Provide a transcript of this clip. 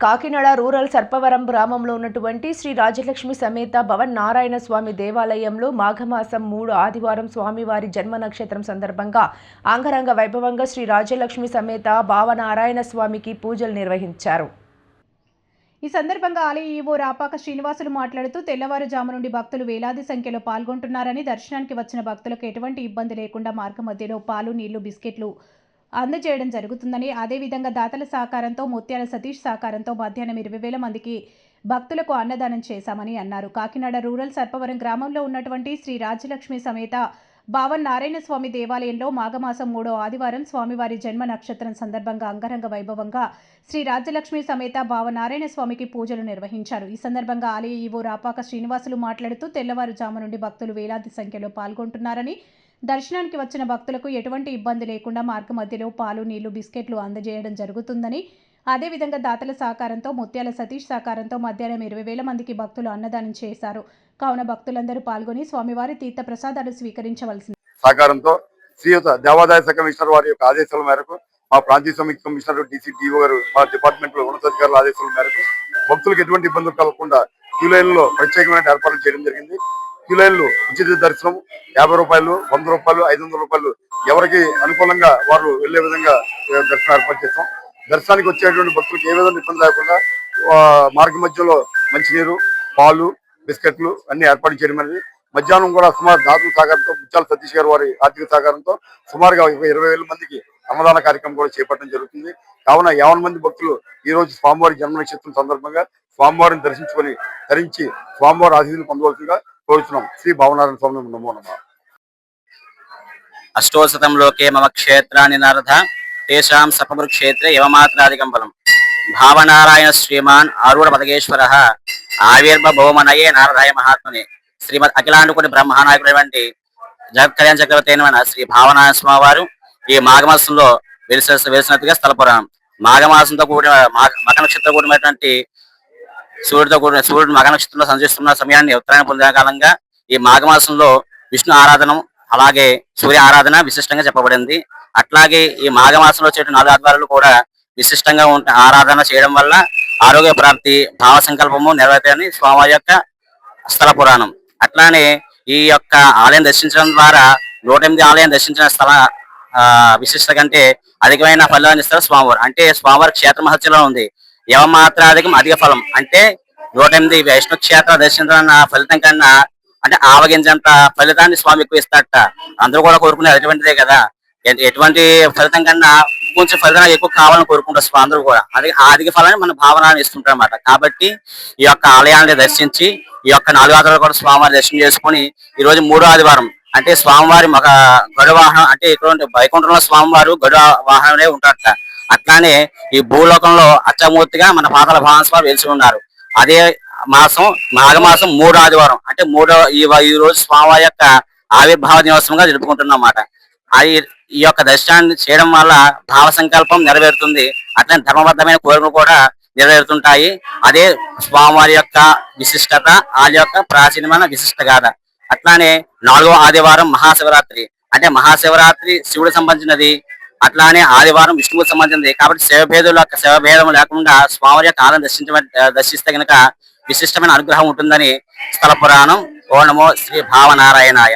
Kakinada rural Sarpavaram గ్రామంలో ఉన్నటువంటి శ్రీ రాజలక్ష్మి సమేత భవన్ నారాయణ స్వామి దేవాలయంలో మాఘమాసం మూడు ఆదివారం స్వామివారి జన్మ నక్షత్రం సందర్భంగా అంగరంగ వైభవంగా శ్రీ రాజలక్ష్మి సమేత భావనారాయణ స్వామికి పూజలు నిర్వహించారు. ఈ సందర్భంగా ఆలయ ఈవో రాపాక శ్రీనివాసులు మాట్లాడుతూ తెల్లవారుజాము నుండి భక్తులు వేలాది సంఖ్యలో పాల్గొంటున్నారని దర్శనానికి వచ్చిన భక్తులకు ఎటువంటి ఇబ్బంది లేకుండా మార్గ మధ్యలో పాలు నీళ్ళు బిస్కెట్లు అందజేయడం జరుగుతుందని అదేవిధంగా దాతల సహకారంతో ముత్యాల సతీష్ సహకారంతో మధ్యాహ్నం ఇరవై వేల మందికి భక్తులకు అన్నదానం చేశామని అన్నారు. కాకినాడ రూరల్ సర్పవరం గ్రామంలో ఉన్నటువంటి శ్రీ రాజలక్ష్మి సమేత భావన్ నారాయణ స్వామి దేవాలయంలో మాఘమాసం మూడో ఆదివారం స్వామివారి జన్మ నక్షత్రం సందర్భంగా అంగరంగ వైభవంగా శ్రీ రాజలక్ష్మి సమేత భావనారాయణ స్వామికి పూజలు నిర్వహించారు. ఈ సందర్భంగా ఆలయ ఈవో రాపాక శ్రీనివాసులు మాట్లాడుతూ తెల్లవారుజాము నుండి భక్తులు వేలాది సంఖ్యలో పాల్గొంటున్నారని దర్శనానికి వచ్చిన భక్తులకు ఎటువంటి ఇబ్బంది లేకుండా మార్గ మధ్యలో పాలు నీళ్ళు బిస్కెట్లు అందజేయడం జరుగుతుందని అదేవిధంగా దాతల సహకారంతో ముత్యాల సతీష్ సహకారంతో మధ్యాహ్నం ఇరవై వేల మందికి భక్తులు అన్నదానం చేశారు. కావున భక్తులందరూ పాల్గొని స్వామివారి తీర్థ ప్రసాదాలు స్వీకరించవలసింది. సహకారంతో శ్రీయుత దేవాదాయ శాఖ కమిషనర్ వారి యొక్క ఆదేశాల మేరకు మా ప్రాంతీయ సమితి కమిషనర్ డిసిడిఓ గారు మా డిపార్ట్మెంట్లో ఉన్నతాధికారుల ఆదేశాల మేరకు భక్తులకు ఎటువంటి ఇబ్బందులు కలగకుండా క్యూ లైన్లో ప్రత్యేకమైన ఏర్పాట్లు చేయడం జరిగింది. కిలోలు ఉచిత దర్శనం యాభై రూపాయలు వంద రూపాయలు ఐదు వందల రూపాయలు. ఎవరికి అనుకూలంగా వారు వెళ్ళే విధంగా దర్శనం ఏర్పాటు చేస్తాం. దర్శనానికి వచ్చేటువంటి భక్తులకు ఏ విధంగా ఇబ్బంది లేకుండా మార్గ మధ్యలో మంచినీరు పాలు బిస్కెట్లు అన్ని ఏర్పాటు చేయడం అనేది. మధ్యాహ్నం కూడా సుమారు దాతల సహకారంతో ముత్యాల సతీష్ గారు వారి ఆర్థిక సహకారంతో సుమారుగా ఇరవై వేల మందికి అన్నదాన కార్యక్రమం కూడా చేపట్టడం జరుగుతుంది. కావున యావన మంది భక్తులు ఈ రోజు స్వామివారి జన్మ నక్షత్రం సందర్భంగా స్వామివారిని దర్శించుకొని ధరించి స్వామివారి ఆశీస్సులు పొందవలసిందిగా కోరుతున్నాం శ్రీ భావనారాయణ స్వామి నమో లోకే మమ క్షేత్రాన్ని నరధ తేషాం సపమృక్షేత్రే యవమాత్రాధికం బలం భావనారాయణ శ్రీమాన్ ఆరూఢ పదగేశ్వర ఆవిర్భవమనయే నారదాయ మహాత్మనే. శ్రీమద్ అఖిలాండుకుని బ్రహ్మనాయకుడైనటువంటి జగత్ కళ్యాణ చక్రవర్తి అయిన శ్రీ భావనారాయణ స్వామి వారు ఈ మాఘమాసంలో వెలిసి వెలిసినట్టుగా స్థలపురాణం మాఘమాసంతో కూడిన మాఘ- మఖ నక్షత్రం కూడినటువంటి సూర్యుడితో కూడిన సూర్యుడు మగ నక్షత్రంలో సంచరిస్తున్న సమయాన్ని ఉత్తరాయణ పొందిన కాలంగా ఈ మాఘమాసంలో విష్ణు ఆరాధన అలాగే సూర్య ఆరాధన విశిష్టంగా చెప్పబడింది. అట్లాగే ఈ మాఘమాసంలో వచ్చే నాలుగు ఆదివారాలు కూడా విశిష్టంగా ఉంటే ఆరాధన చేయడం వల్ల ఆరోగ్య ప్రాప్తి భావ సంకల్పము నెరవేరుతాయని స్వామి యొక్క స్థల పురాణం. అట్లానే ఈ యొక్క ఆలయం దర్శించడం ద్వారా నూట ఎనిమిది ఆలయం దర్శించిన స్థల ఆ, విశిష్టత కంటే అధికమైన ఫలాన్ని ఇస్తారు స్వామివారు. అంటే స్వామివారి క్షేత్ర మహత్యంలో ఉంది. యవమాత్రాధికం అధిక ఫలం. అంటే నూట ఎనిమిది వైష్ణవ క్షేత్ర దర్శించిన ఫలితం కన్నా అంటే ఆవగించంత ఫలితాన్ని స్వామి ఎక్కువ ఇస్తాడట. అందరూ కూడా కోరుకునేది అటువంటిదే కదా. ఎటువంటి ఫలితం కన్నా కొంచెం ఫలితం ఎక్కువ కావాలని కోరుకుంటారు స్వామి అందరూ కూడా. అది ఆదిక ఫలాన్ని మన భావన ఇస్తుంటారు అన్నమాట కాబట్టి ఈ యొక్క ఆలయాన్ని దర్శించి ఈ యొక్క నాలుగు ఆదివారాలు కూడా స్వామివారి దర్శనం చేసుకుని ఈ రోజు మూడో ఆదివారం అంటే స్వామివారి ఒక గడు వాహనం అంటే ఇటువంటి వైకుంఠంలో స్వామివారు గడు వాహనమే ఉంటారట. అట్లానే ఈ భూలోకంలో అచ్చమూర్తిగా మన పాతల భావస్వామి వెలిసి ఉన్నారు. అదే మాసం మాఘమాసం మూడో ఆదివారం అంటే మూడో ఈ ఈ రోజు స్వామి యొక్క ఆవిర్భావ దినోత్సవంగా జరుపుకుంటున్నాం అన్నమాట అది ఈ యొక్క దర్శనాన్ని చేయడం వల్ల భావ సంకల్పం నెరవేరుతుంది. అట్లనే ధర్మబద్ధమైన కోరికలు కూడా నెరవేరుతుంటాయి. అదే స్వామివారి యొక్క విశిష్టత వాళ్ళ యొక్క ప్రాచీనమైన విశిష్ట గాథ. అట్లానే నాలుగో ఆదివారం మహాశివరాత్రి. అంటే మహాశివరాత్రి శివుడు సంబంధించినది. అట్లానే ఆదివారం విష్ణువుకు సంబంధించింది కాబట్టి శివభేదుల శివభేదం లేకుండా స్వామి యొక్క ఆలయం దర్శించ దర్శిస్తే గనక విశిష్టమైన అనుగ్రహం ఉంటుందని స్థల పురాణం. ఓ నమో శ్రీ భావనారాయణాయ.